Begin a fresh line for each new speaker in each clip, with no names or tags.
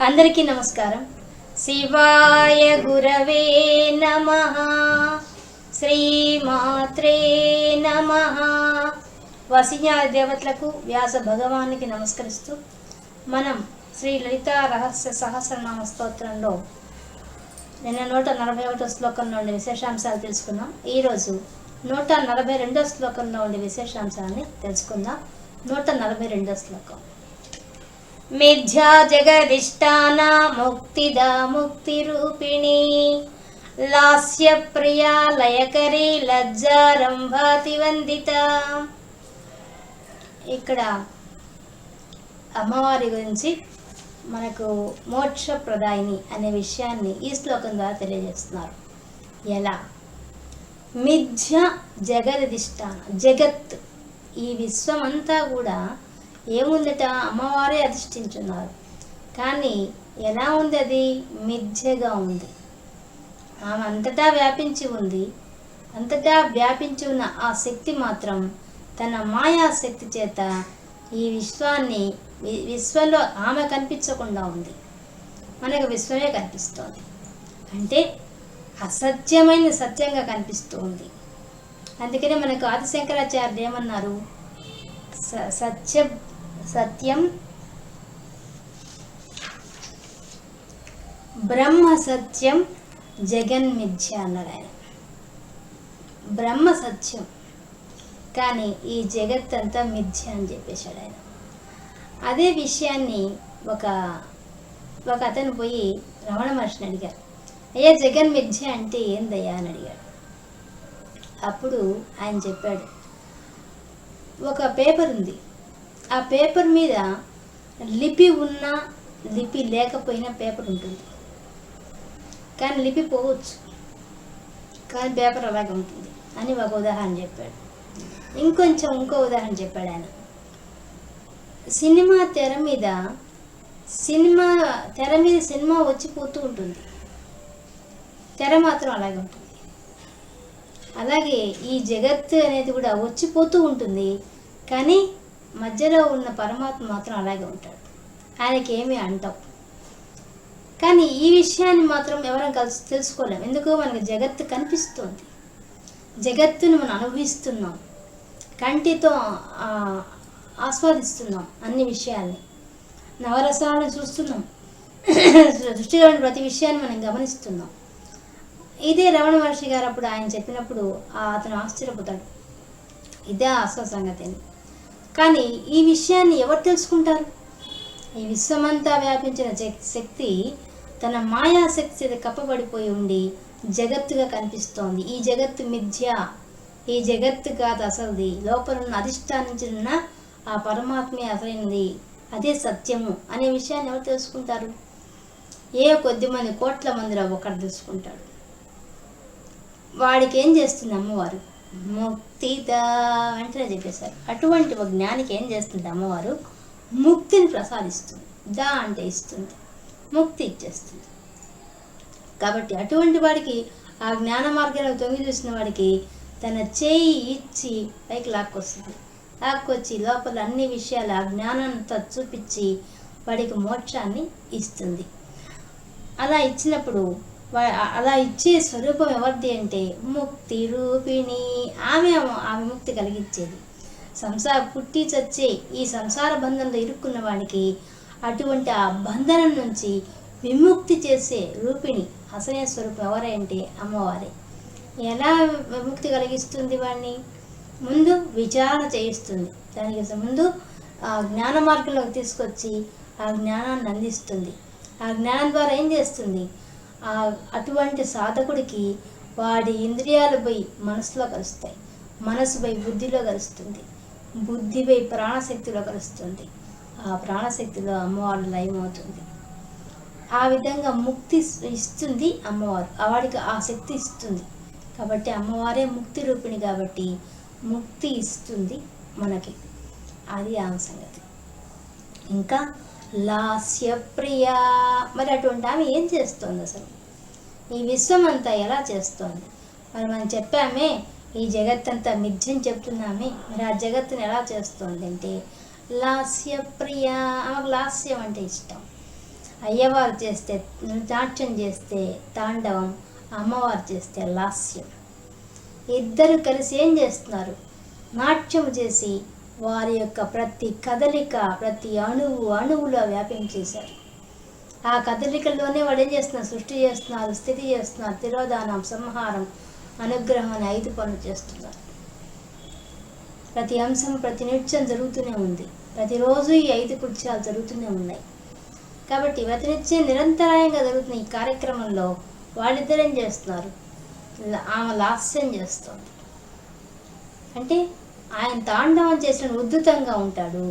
అందరికీ నమస్కారం. శివాయ గురవే నమ. శ్రీమాత్రే నమ. వసిన్యాది దేవతలకు వ్యాస భగవానికి నమస్కరిస్తూ మనం శ్రీ లలిత రహస్య సహస్రనామ స్తోత్రంలో నిన్న నూట నలభై ఒకటో శ్లోకంలో ఉండే విశేషాంశాలు తెలుసుకున్నాం ఈరోజు నూట నలభై రెండో శ్లోకంలో ఉండే విశేషాంశాన్ని తెలుసుకుందాం. నూట నలభై రెండో శ్లోకం. మిథ్యా జగదిష్టాన ముక్తిదా రూపిణి లాస్య ప్రియా లయకరి లజ్జారంభాతి వందిత. ఇక్కడ అమ్మవారి గురించి మనకు మోక్షప్రదాయిని అనే విషయాన్ని ఈ శ్లోకం ద్వారా తెలియజేస్తున్నారు. ఎలా? మిథ్య జగదిష్టాన జగత్ ఈ విశ్వమంతా కూడా ఏముందట? అమ్మవారే అధిష్ఠించున్నారు. కానీ ఎలా ఉంది అది మిథ్యగా ఉంది. ఆమె అంతటా వ్యాపించి ఉంది. అంతటా వ్యాపించి ఉన్న ఆ శక్తి మాత్రం తన మాయాశక్తి చేత ఈ విశ్వాన్ని విశ్వంలో ఆమె కనిపించకుండా ఉంది. మనకు విశ్వమే కనిపిస్తోంది. అంటే అసత్యమైన సత్యంగా కనిపిస్తుంది. అందుకనే మనకు ఆదిశంకరాచార్యులు ఏమన్నారు? స- సత్య సత్యం. బ్రహ్మ సత్యం జగన్మిథ్య అన్నాడు ఆయన. బ్రహ్మ సత్యం. కానీ ఈ జగత్ అంతా మిథ్య అని చెప్పేశాడు ఆయన. అదే విషయాన్ని ఒక ఒక అతను పోయి రమణ మహర్షిని అడిగారు. అయ్యా జగన్ మిథ్య అంటే ఏందయ్యా అని అడిగాడు. అప్పుడు ఆయన చెప్పాడు ఒక పేపర్ ఉంది. ఆ పేపర్ మీద లిపి ఉన్నా లిపి లేకపోయినా పేపర్ ఉంటుంది. కానీ లిపి పోవచ్చు. కానీ పేపర్ అలాగే ఉంటుంది. అని ఒక ఉదాహరణ చెప్పాడు. ఇంకొంచెం ఇంకో ఉదాహరణ చెప్పాడు ఆయన. సినిమా తెర మీద సినిమా తెర మీద సినిమా వచ్చి పోతూ ఉంటుంది. తెర మాత్రం అలాగే ఉంటుంది. అలాగే ఈ జగత్తు అనేది కూడా వచ్చిపోతూ ఉంటుంది. కానీ మధ్యలో ఉన్న పరమాత్మ మాత్రం అలాగే ఉంటాడు. ఆయనకి ఏమీ అంటాం. కానీ ఈ విషయాన్ని మాత్రం ఎవరం కలిసి తెలుసుకోలేం. ఎందుకు మనకు జగత్తు కనిపిస్తుంది. జగత్తును మనం అనుభవిస్తున్నాం. కంటితో ఆ, ఆస్వాదిస్తున్నాం అన్ని విషయాల్ని. నవరసాలను చూస్తున్నాం. సృష్టిలో ఉన్న ప్రతి విషయాన్ని మనం గమనిస్తున్నాం. ఇదే రమణ మహర్షి గారు అప్పుడు ఆయన చెప్పినప్పుడు ఆ అతను ఆశ్చర్యపోతాడు. ఇదే అసలు సంగతి అని. కానీ ఈ విషయాన్ని ఎవరు తెలుసుకుంటారు? ఈ విశ్వమంతా వ్యాపించిన శక్తి తన మాయాశక్తి చేత కప్పబడిపోయి ఉండి జగత్తుగా కనిపిస్తోంది. ఈ జగత్తు మిథ్య. ఈ జగత్తు కాదు అసలుది. లోపల ఉన్న అధిష్టానించిన ఆ పరమాత్మే అసలైనది. అదే సత్యము అనే విషయాన్ని ఎవరు తెలుసుకుంటారు? ఏ కొద్ది మంది కోట్ల మందిలో ఒకటి తెలుసుకుంటాడు. వాడికి ఏం చేస్తుంది అమ్మవారు? ముక్తిదా వెంటనే చెప్పేశారు. అటువంటి ఒక జ్ఞానికి ఏం చేస్తుంది అమ్మవారు? ముక్తిని ప్రసాదిస్తుంది. దా అంటే ఇస్తుంది. ముక్తి ఇచ్చేస్తుంది. కాబట్టి అటువంటి వాడికి ఆ జ్ఞాన మార్గంలో తొంగి చూసిన వాడికి తన చేయి ఇచ్చి పైకి లాక్కొస్తుంది. లాక్కొచ్చి లోపల అన్ని విషయాలు ఆ జ్ఞానంతో చూపించి వాడికి మోక్షాన్ని ఇస్తుంది. అలా ఇచ్చినప్పుడు అలా ఇచ్చే స్వరూపం ఎవరిది అంటే ముక్తి రూపిణి. ఆమె ఆమె ముక్తి కలిగించేది సంసార పుట్టి చచ్చే ఈ సంసార బంధంలో ఇరుక్కున్న వాడికి అటువంటి ఆ బంధనం నుంచి విముక్తి చేసే రూపిణి అసలైన స్వరూపం ఎవరంటే అమ్మవారే. ఎలా విముక్తి కలిగిస్తుంది వాడిని ముందు విచారణ చేయిస్తుంది. దానికి ముందు ఆ జ్ఞాన మార్గంలోకి తీసుకొచ్చి ఆ జ్ఞానాన్ని అందిస్తుంది. ఆ జ్ఞానం ద్వారా ఏం చేస్తుంది? అటువంటి సాధకుడికి వాడి ఇంద్రియాలు మనసులో కలుస్తాయి. మనసు బుద్ధిలో కలుస్తుంది. బుద్ధి ప్రాణశక్తిలో కలుస్తుంది. ఆ ప్రాణశక్తిలో అమ్మవారు లయమవుతుంది. ఆ విధంగా ముక్తి ఇస్తుంది అమ్మవారు. వాడికి ఆ శక్తి ఇస్తుంది. కాబట్టి అమ్మవారే ముక్తి రూపిణి కాబట్టి ముక్తి ఇస్తుంది మనకి. అది ఆమె సంగతి. ఇంకా లాస్యప్రియ మరి అటువంటి ఆమె ఏం చేస్తుంది అసలు? ఈ విశ్వం అంతా ఎలా చేస్తోంది? మరి మనం చెప్పామే ఈ జగత్ అంతా మిథ్యం చెప్తున్నామే. మరి ఆ జగత్తుని ఎలా చేస్తోంది అంటే లాస్య ప్రియ ఆమెకు లాస్యం అంటే ఇష్టం. అయ్యవారు చేస్తే నాట్యం చేస్తే తాండవం అమ్మవారు చేస్తే లాస్యం. ఇద్దరు కలిసి ఏం చేస్తున్నారు? నాట్యం చేసి వారి యొక్క ప్రతి కదలిక ప్రతి అణువు అణువులో వ్యాపించేశారు. ఆ కదలికల్లోనే వాడు ఏం చేస్తున్నారు? సృష్టి చేస్తున్నారు స్థితి చేస్తున్నారు తిరోధానం సంహారం అనుగ్రహం అని ఐదు పనులు చేస్తున్నారు. ప్రతి అంశం ప్రతి నిత్యం జరుగుతూనే ఉంది. ప్రతిరోజు ఈ ఐదు కృత్యాలు జరుగుతూనే ఉన్నాయి. కాబట్టి ప్రతినిత్యం నిరంతరాయంగా జరుగుతున్న ఈ కార్యక్రమంలో వాళ్ళిద్దరు ఏం చేస్తున్నారు? ఆమె లాస్యం చేస్తుంది. అంటే ఆయన తాండవం చేసిన ఉద్ధృతంగా ఉంటాడు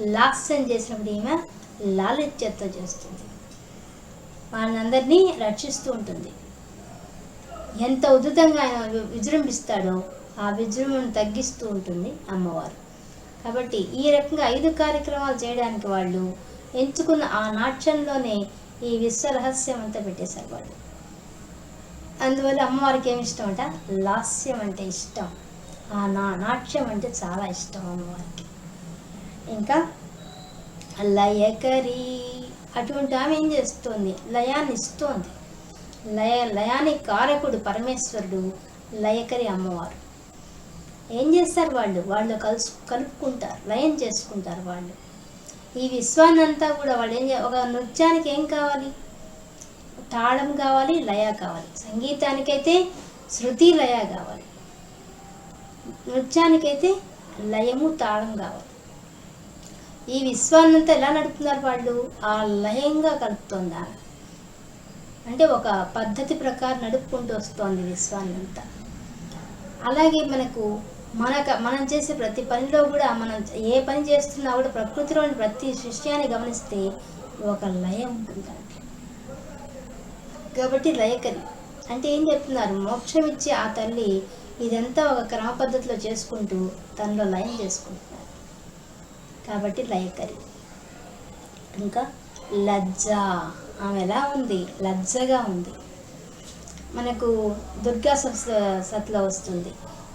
లాస్యం చేసినప్పుడు ఈమె లాలిత్యతో చేస్తుంది. వాళ్ళందరినీ రక్షిస్తూ ఉంటుంది. ఎంత ఉద్ధృతంగా ఆయన విజృంభిస్తాడో ఆ విజృంభను తగ్గిస్తూ ఉంటుంది అమ్మవారు. కాబట్టి ఈ రకంగా ఐదు కార్యక్రమాలు చేయడానికి వాళ్ళు ఎంచుకున్న ఆ నాట్యంలోనే ఈ విశ్వరహస్యం అంతా పెట్టేశారు వాళ్ళు. అందువల్ల అమ్మవారికి ఏమి ఇష్టం అంట? లాస్యం అంటే ఇష్టం. ఆ నా నాట్యం అంటే చాలా ఇష్టం అమ్మవారికి. ఇంకా లయకరి అటువంటి ఆమె ఏం చేస్తుంది? లయాన్ని ఇస్తోంది లయ లయానికి కారకుడు పరమేశ్వరుడు లయకరి అమ్మవారు. ఏం చేస్తారు వాళ్ళు? వాళ్ళు కలుసు కలుపుకుంటారు లయం చేసుకుంటారు వాళ్ళు. ఈ విశ్వాన్నంతా కూడా వాళ్ళు ఏం చే- ఒక నృత్యానికి ఏం కావాలి? తాళం కావాలి లయ కావాలి. సంగీతానికైతే శృతి లయ కావాలి. నృత్యానికైతే లయము తాళం కావాలి. ఈ విశ్వాన్నంతా ఎలా నడుపుతున్నారు వాళ్ళు? ఆ లయంగా కలుపుతోంది? అంటే ఒక పద్ధతి ప్రకారం నడుపుకుంటూ వస్తోంది విశ్వాన్నంతా. అలాగే మనకు మనక మనం చేసే ప్రతి పనిలో కూడా మనం ఏ పని చేస్తున్నా కూడా ప్రకృతిలోని ప్రతి విషయాన్ని గమనిస్తే ఒక లయం ఉంటుంది కాబట్టి లయకరి. అంటే ఏం చెప్తున్నారు? మోక్షం ఇచ్చే ఆ తల్లి ఇదంతా ఒక క్రమ పద్ధతిలో చేసుకుంటూ తనలో లయం చేసుకుంటుంది కాబట్టి లయకరి. ఇంకా లజ్జ. ఆమె ఎలా ఉంది? లజ్జగా ఉంది. మనకు దుర్గా స- సత్లో వస్తుంది.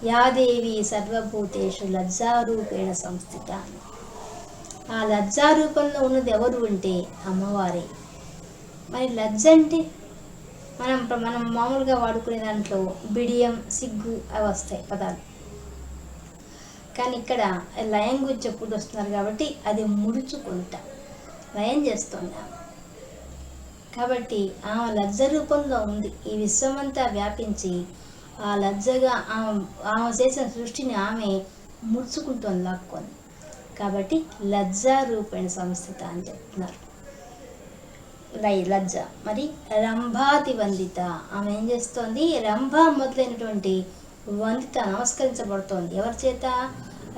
యాదేవి సర్వభూతేషు లజ్జారూపేణ సంస్థిత. ఆ లజ్జారూపంలో ఉన్నది ఎవరు అంటే అమ్మవారే. మరి లజ్జ అంటే మనం మనం మామూలుగా వాడుకునే దాంట్లో బిడియం సిగ్గు అవి వస్తాయి పదాలు. కానీ ఇక్కడ లయం గురించి చెప్పుడు వస్తున్నారు కాబట్టి అది ముడుచుకుంటా. లయం చేస్తుంది ఆమె కాబట్టి ఆమె లజ్జ రూపంలో ఉంది. ఈ విశ్వమంతా వ్యాపించి ఆ లజ్జగా ఆమె ఆమె చేసిన సృష్టిని ఆమె ముడుచుకుంటుంది లాక్కొని కాబట్టి లజ్జా రూపేణ సంస్థిత అని చెప్తున్నారు. లై లజ్జ. మరి రంభాతి వందిత ఆమె ఏం చేస్తోంది? రంభ మొదలైనటువంటి వందిత నమస్కరించబడుతోంది. ఎవరి చేత?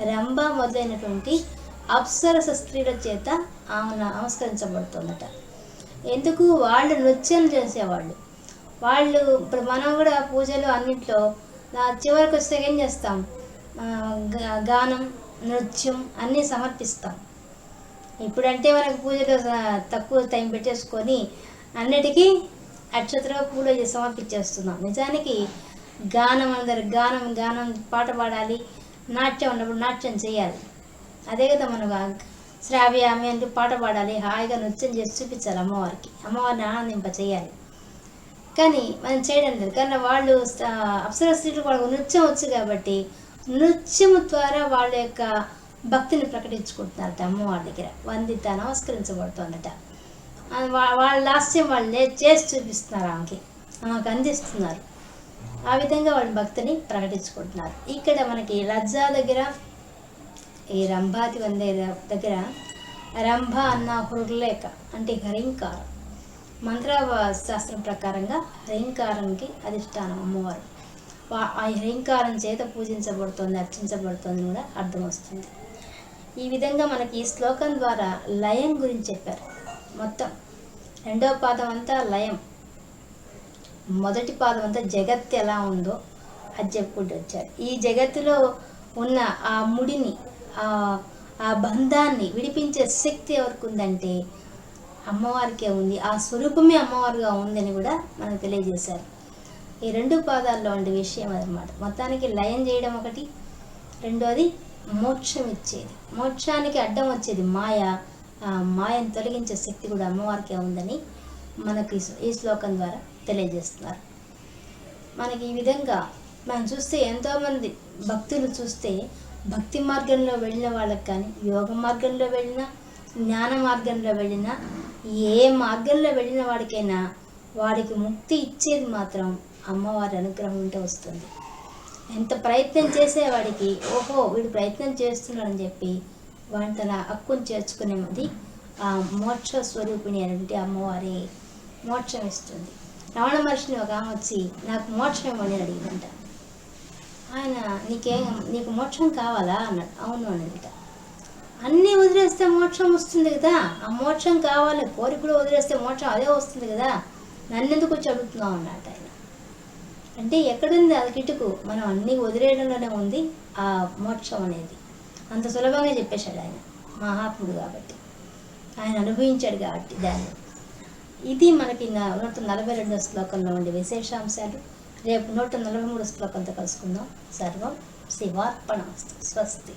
రంభ మొదలైనటువంటి అప్సరస స్త్రీల చేత ఆమె నమస్కరించబడుతుందట. ఎందుకు? వాళ్ళు నృత్యం చేసేవాళ్ళు. వాళ్ళు ఇప్పుడు మనం కూడా పూజలు అన్నింటిలో చివరికి వస్తే ఏం చేస్తాం? గానం నృత్యం అన్నీ సమర్పిస్తాం. ఇప్పుడంటే మనకు పూజలో తక్కువ టైం పెట్టేసుకొని అన్నిటికీ అక్షతలో పూలు సమర్పించేస్తున్నాం. నిజానికి గానం అందరు గానం గానం పాట పాడాలి నాట్యం ఉన్నప్పుడు నాట్యం చేయాలి. అదే కదా మనం శ్రావ్య ఆమె అంటూ పాట పాడాలి హాయిగా నృత్యం చేసి చూపించాలి అమ్మవారికి. అమ్మవారిని ఆనందింప చేయాలి. కానీ మనం చేయడం లేదు. కానీ వాళ్ళు అప్సర స్త్రీలు వాళ్ళకు నృత్యం వచ్చు కాబట్టి నృత్యం ద్వారా వాళ్ళ యొక్క భక్తిని ప్రకటించుకుంటున్నారట అమ్మవారి దగ్గర. వందిత నమస్కరించబడుతోందట. వాళ్ళ లాస్యం వాళ్ళు చేసి చూపిస్తున్నారు ఆమెకి. ఆమెకు అందిస్తున్నారు. ఆ విధంగా వాళ్ళ భక్తిని ప్రకటించుకుంటున్నారు. ఇక్కడ మనకి లజ్జా దగ్గర ఈ రంభాతి వందే దగ్గర రంభ అన్న హృర్లేఖ అంటే హరింకారం. మంత్ర శాస్త్రం ప్రకారంగా హరింకారానికి అధిష్టానం అమ్మవారు. ఆ హరింకారం చేత పూజించబడుతుంది అర్చించబడుతుంది కూడా అర్థం వస్తుంది. ఈ విధంగా మనకి ఈ శ్లోకం ద్వారా లయం గురించి చెప్పారు. మొత్తం రెండవ పాదం అంతా లయం. మొదటి పాదం అంతా జగత్ ఎలా ఉందో అది చెప్పుకుంటూ వచ్చారు ఈ జగత్తులో ఉన్న ఆ ముడిని ఆ ఆ బంధాన్ని విడిపించే శక్తి ఎవరికి ఉందంటే అమ్మవారికే ఉంది. ఆ స్వరూపమే అమ్మవారుగా ఉందని కూడా మనకు తెలియజేశారు. ఈ రెండు పాదాల్లో ఉండే విషయం అన్నమాట మొత్తానికి లయం చేయడం ఒకటి రెండోది మోక్షం ఇచ్చేది. మోక్షానికి అడ్డం వచ్చేది మాయ. మాయను తొలగించే శక్తి కూడా అమ్మవారికే ఉందని మనకి ఈ శ్లోకం ద్వారా తెలియజేస్తున్నారు. మనకి ఈ విధంగా మనం చూస్తే ఎంతోమంది భక్తులు చూస్తే భక్తి మార్గంలో వెళ్ళిన వాళ్ళకి కానీ యోగ మార్గంలో వెళ్ళినా జ్ఞాన మార్గంలో వెళ్ళినా ఏ మార్గంలో వెళ్ళిన వాడికైనా వాడికి ముక్తి ఇచ్చేది మాత్రం అమ్మవారి అనుగ్రహం ఉంటే వస్తుంది. ఎంత ప్రయత్నం చేసేవాడికి ఓహో వీడు ప్రయత్నం చేస్తున్నాడని చెప్పి వాడిని తన హక్కును చేర్చుకునేది ఆ మోక్ష స్వరూపిణి అనేటువంటి అమ్మవారి మోక్షం ఇస్తుంది. రమణ మహర్షిని ఒక ఆమె వచ్చి నాకు మోక్షం ఇవ్వని అడిగిందంట. ఆయన నీకేం నీకు మోక్షం కావాలా? అన్నాడు. అవును అన్నదిట అన్నీ వదిలేస్తే మోక్షం వస్తుంది కదా. ఆ మోక్షం కావాలి కోరిక కూడా వదిలేస్తే మోక్షం అదే వస్తుంది కదా. నన్నెందుకు వచ్చి అడుగుతున్నావు? అన్నట్టు ఆయన. అంటే ఎక్కడుంది అది కిటుకు? మనం అన్నీ వదిలేయడంలోనే ఉంది ఆ మోక్షం అనేది. అంత సులభంగా చెప్పేశాడు ఆయన. మహాత్ముడు కాబట్టి. ఆయన అనుభవించాడు కాబట్టి దాన్ని. ఇది మనకి నూట నలభై రెండో శ్లోకంలో ఉండే విశేషాంశాలు. రేపు నూట నలభై మూడు శ్లోకంతో కలుసుకుందాం. సర్వం శివార్పణ. స్వస్తి.